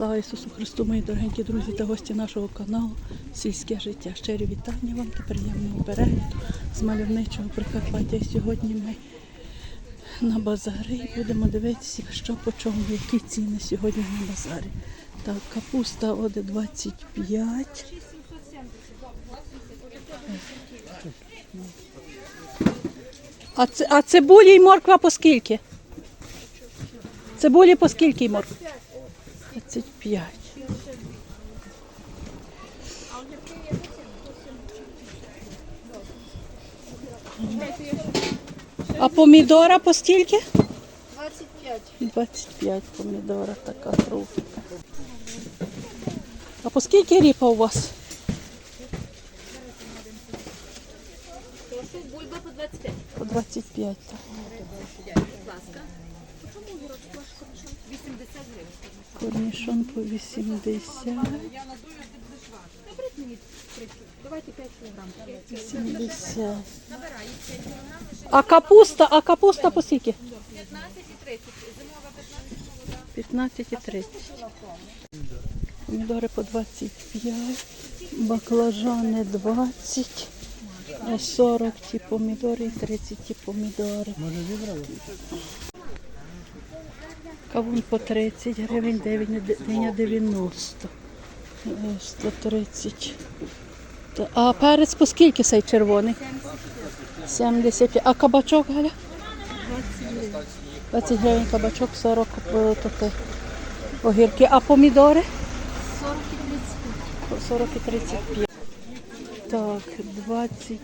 Слава Ісусу Христу, мої дорогенькі друзі та гості нашого каналу Сільське життя. Щирі вітання вам та приємного перегляду з мальовничого Прикарпаття. Сьогодні ми на базарі будемо дивитися, що по чому, які ціни сьогодні на базарі. Так, капуста оде 25. А, це, а цибулі і морква по скільки? Цибулі по скільки і морква? 25. А помідора по скільки? 25. 25 помідора така крупна. А по скільки ріпа у вас? Прошу, бульба по 25. По 25. так. Будь ласка. Корнішон? 80 по 80. Наберіть мені тричі. Давайте 5 кг. 70. А капуста, а капуста по скільки? 15 і 30. Зимова 15, 15 і 30. Помідори по 25, баклажани 20, е, 40 ті помідори і 30 ті помідори. Кавун по 30 гривень, диня 90, е, 130. А перець по скільки цей червоний? 70. А кабачок, Галя? 20 гривень кабачок, 40 по- таке огірки. А помідори? 40 і 35. 40 і 35. Так, 20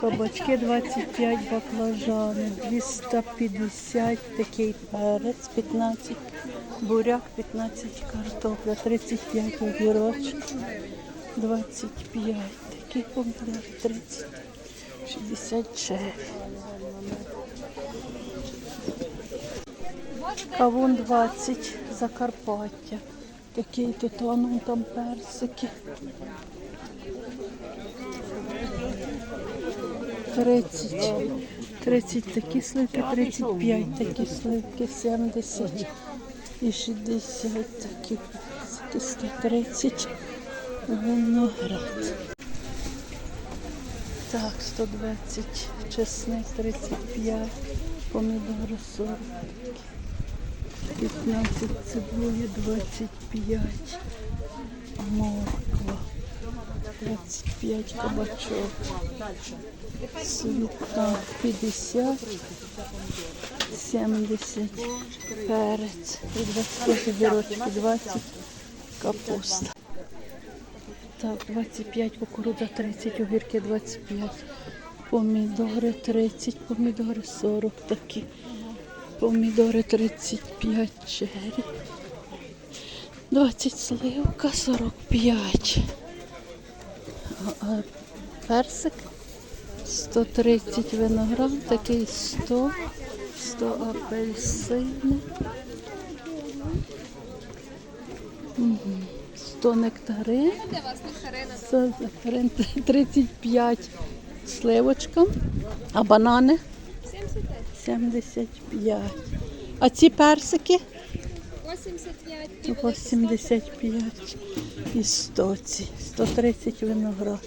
кабачки, 25 баклажани, 250 такий перець, 15 буряк, 15 картопля, 35 огірочок, 25 такі помідори, 30, 60 черві. Кавун 20 Закарпаття. Такий титаном там персики. 30. 30 такі сливки, 35 такі сливки, 70 і 60 такі 130 виноград. Так, 120 чесник, 35, помідори 40 15 цибулі, 25 морква, 25 кабачок, світла 50, 70 перець, і 25 огірочки, 20 капуста. Так, 25 кукурудза, 30 огірки, 25 помідори, 30 помідори, 40 такі. Помідори 35 чері. 20 сливка, 45. Персик 130 виноград, такий 100, 100 апельсини. 100 нектарин. Де вас нектарина? 100 нектарин 35 сливочка. А банани? 75. 75. А ці персики 85. 85 і 100 ці. 130 виноград.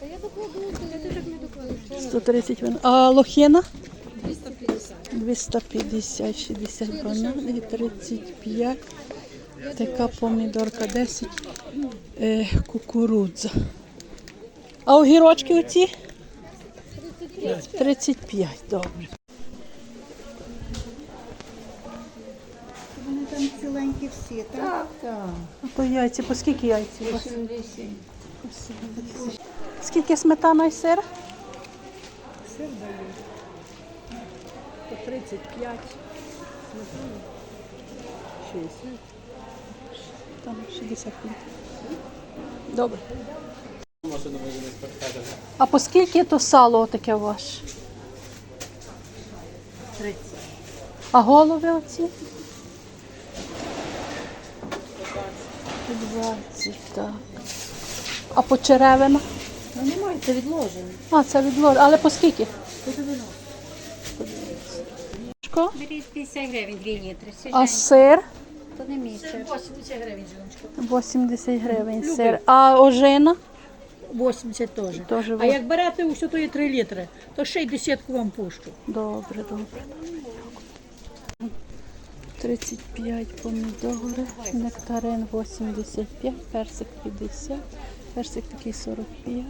Та я докладу, я ти так не докладу. 130 виноград. А лохина? 250. 250, 60 бананів 35. Така помідорка 10 е, кукурудза. А огірочки оці? 35, добре. Вони там всі, так? Так. А то яйці, по скільки яйці? у вас? 80. Скільки сметана і сир? Сир дають. По 35. Сметана 60. Там 60 Добре. А по скільки то сало таке ваше? 30. А голови оці? 20, так. А по черевина? Ну немає, це відложено. А, це відлож. Але по скільки? Шко? Беріть 50 гривень, 2 літри. А сир? то не місце. 80 гривень, жіночка. 80 гривень сир. А ожина? 80 теж. Теж А ви- як берете усю, то є 3 літри, то ще й десятку вам пущу. Добре, добре. 35 помідори, нектарин 85, персик 50, персик такий 45,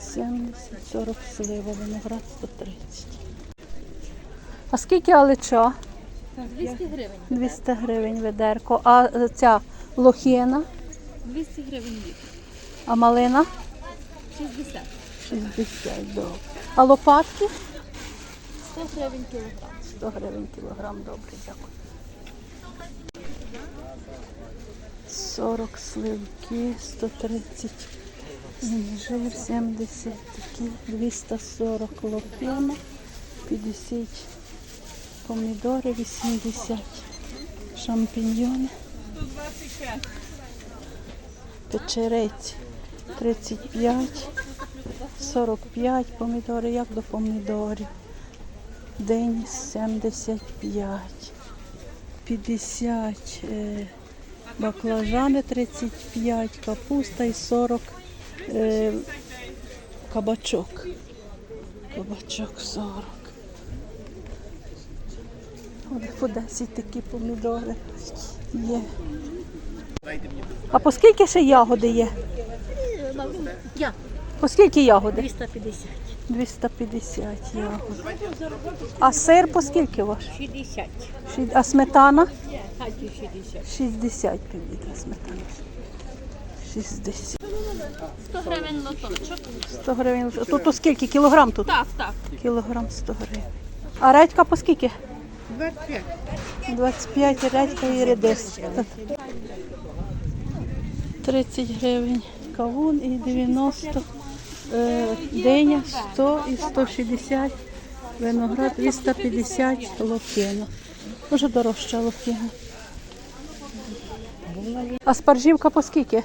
70, 40 слива, виноград 130. А скільки алича? 200 гривень. 200 гривень ведерко. А ця лохіна, 200 гривень літр. а малина 60. 60, добре. А лопатки? 100 гривень кілограм. 100 гривень кілограм, добре, дякую. 40 сливки, 130 інжир, 70 такі, 240 лопина, 50 помідори, 80 шампіньйони, печерець 35, 45 помідори, як до помідорів. Деніс 75, 50 е, баклажани 35, капуста і 40 е, кабачок. Кабачок 40. Ось по 10 такі помідори є. А по скільки ще ягоди є? Я. По скільки ягоди? 350. 250 ягод. А сир по скільки ваш? 60. Ші- А сметана? Хаті 60. 60 півлітра сметани. 60. 100 гривень лоточок. 100 гривень. Тут у скільки? Кілограм тут? Так, так. Кілограм 100 гривень. А редька по скільки? 25. 25 редька і редис. 30 гривень кавун і 90 е, диня, 100 і 160 виноград, 250 лохина. Дуже дорожча лохина. А спаржівка по скільки?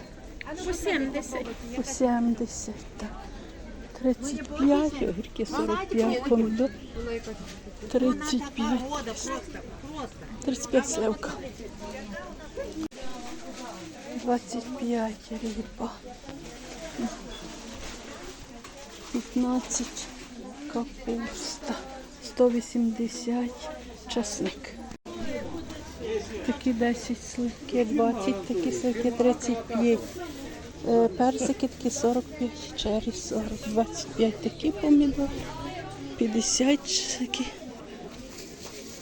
По 70. По 70, так. 35, огірки 45, помідор 35. 35 сливка. 25 ріпа. 15 капуста. 180 часник. Такі 10 сливки, 20 такі сливки, 35. Е, Персики такі 45, чері 40, 25 такі помідори, 50 такі,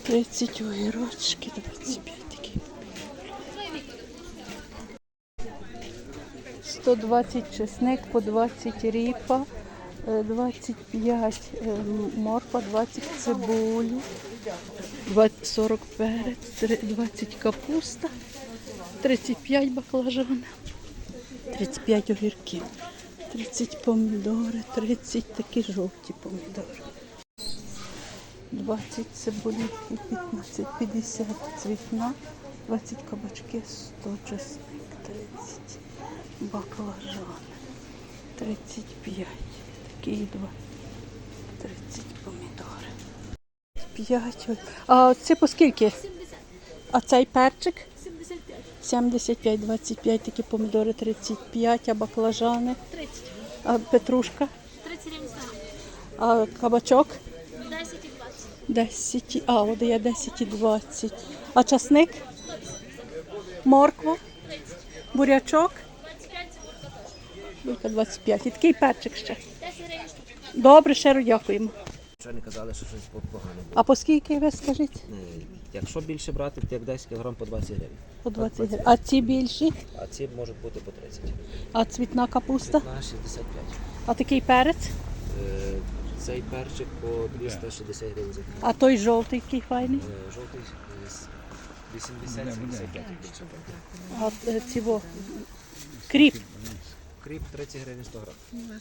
30 огірочки, 25 такі. 120 чесник, по 20 ріпа, 25 е, морква, 20 цибулі, 20, 40 перець, 20 капуста, 35 баклажани. 35 огірків, 30 помідори, 30 такі жовті помідори. 20 цибулі, 15, 50 цвітна, 20 кабачки, 100 чесник, 30 баклажани, 35 такі два, 30 помідори. 5. А це по скільки? 70. А цей перчик? 75. 75, 25 такі помідори, 35, а баклажани, 30. а петрушка, 30 гривень 100 а кабачок 10 і 20. 10, а от є 10 і 20. А часник? Морква, 30. бурячок, 25 це буде. 25. І такий перчик ще. 10 гривень штука. Добре, щиро дякуємо. Що не казали, що щось по- погане було. А по скільки ви скажіть? Е, Якщо більше брати, то як 10 кг по 20 гривень. По 20 гривень. А ці більші? А ці можуть бути по 30. А цвітна капуста? На 65. А такий перець? Е, Цей перчик по 260 гривень за кіло. А той жовтий, який файний? Е, Жовтий е, з 80-75. А е, ціво кріп Кріп 30 гривень 100 грам.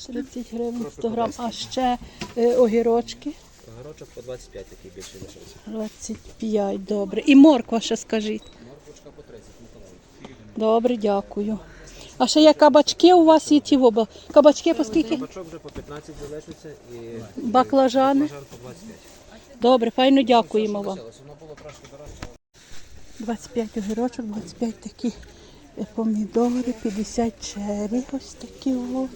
30 гривень 100 грам. А ще е, огірочки Огорочок по 25 такий більший лишився. 25, добре. І морква ще скажіть. Морквочка по 30, Миколаїв. Добре, дякую. А ще є кабачки у вас є ті воба. Кабачки по скільки? Кабачок вже по 15 залишиться і Баклажани. баклажан по 25. Добре, файно дякуємо вам. Воно було трошки дорожче. 25 огірочок, 25 такі помідори, 50 чері, ось такі. О.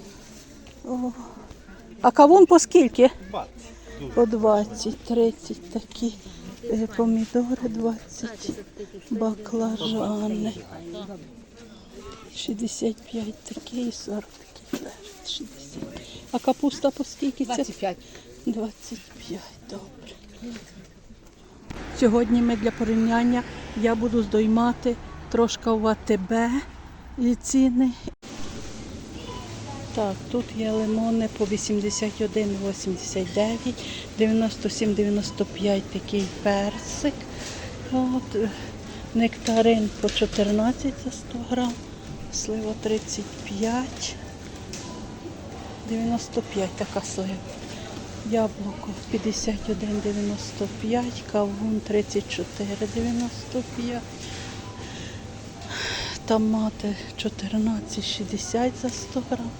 О. А кавун по скільки? По 20, 30 такі е, помідори, 20 баклажани. 65 такі і 40 такі 60. А капуста по скільки? це? 25. 25, добре. Сьогодні ми для порівняння я буду здоймати трошки в АТБ і ціни. Так, тут є лимони по 81,89, 97,95 такий персик. От, е, нектарин по 14 за 100 грам, слива 35, 95 така слива. Яблуко 51,95, кавун 34,95, томати 14,60 за 100 грам,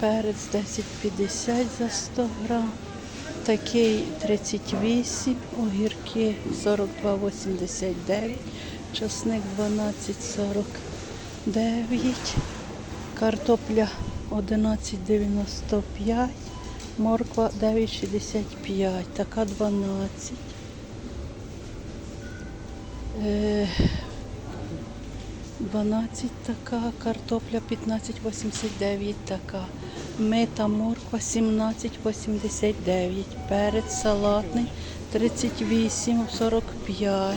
перець 10,50 за 100 грам, такий 38, огірки 42,89, часник 12,49, картопля 11,95. Морква 9,65, така 12. Е, 12 така, картопля 15,89 така. Мита морква 17,89. Перець салатний 38,45.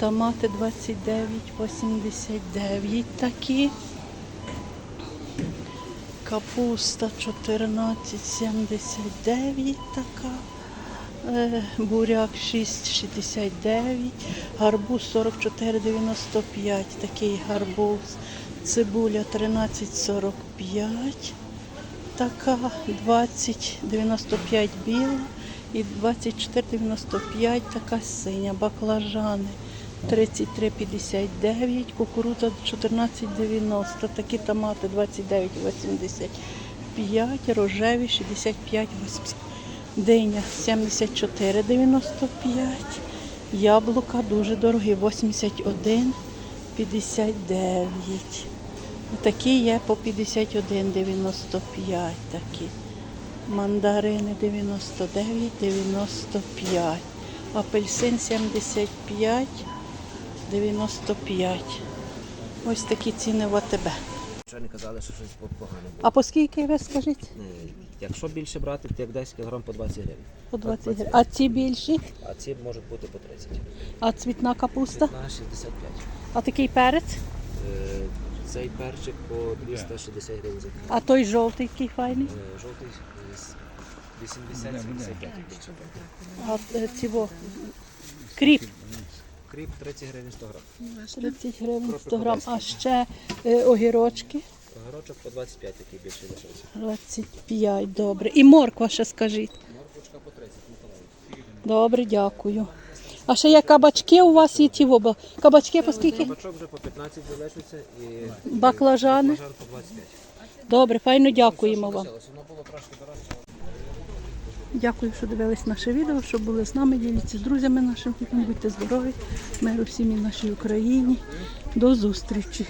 Томати 29,89 такі. Капуста 14,79 така. Е, Буряк 6,69, гарбуз 44,95, такий гарбуз. Цибуля 13,45, така 20,95 біла і 24,95 така синя. Баклажани 33,59, кукурудза 14,90, такі томати 29,85, рожеві 65,80. Диня 74,95. Яблука дуже дорогі, 81,59. Такі є по 51,95 такі. Мандарини 99,95. Апельсин 75, 95. Ось такі ціни в АТБ. Що не казали, що щось погано було. А по скільки ви скажіть? Е, Якщо більше брати, то як 10 кг по 20 гривень. По 20 гривень. А ці більші? А ці можуть бути по 30. А цвітна капуста? На 65. А такий перець? Е, Цей перчик по 260 гривень за кіло. А той жовтий який файний? Е, Жовтий е, з 80-75. А е, ціво кріп Кріп 30 гривень 100 грам. 30 гривень 100 грам. А ще е, огірочки Огорочок по 25 такий більший лишився. 25, добре. І морква ще скажіть. Морквочка по 30, Миколаїв. Добре, дякую. А ще є кабачки у вас є ті воба. Кабачки по скільки? Кабачок вже по 15 залишиться і Баклажани. баклажан по 25. Добре, файно дякуємо вам. Лишилось, Воно було трошки дорожче. Дякую, що дивились наше відео, що були з нами. Діліться з друзями нашими. Будьте здорові, миру всім і нашій Україні. До зустрічі.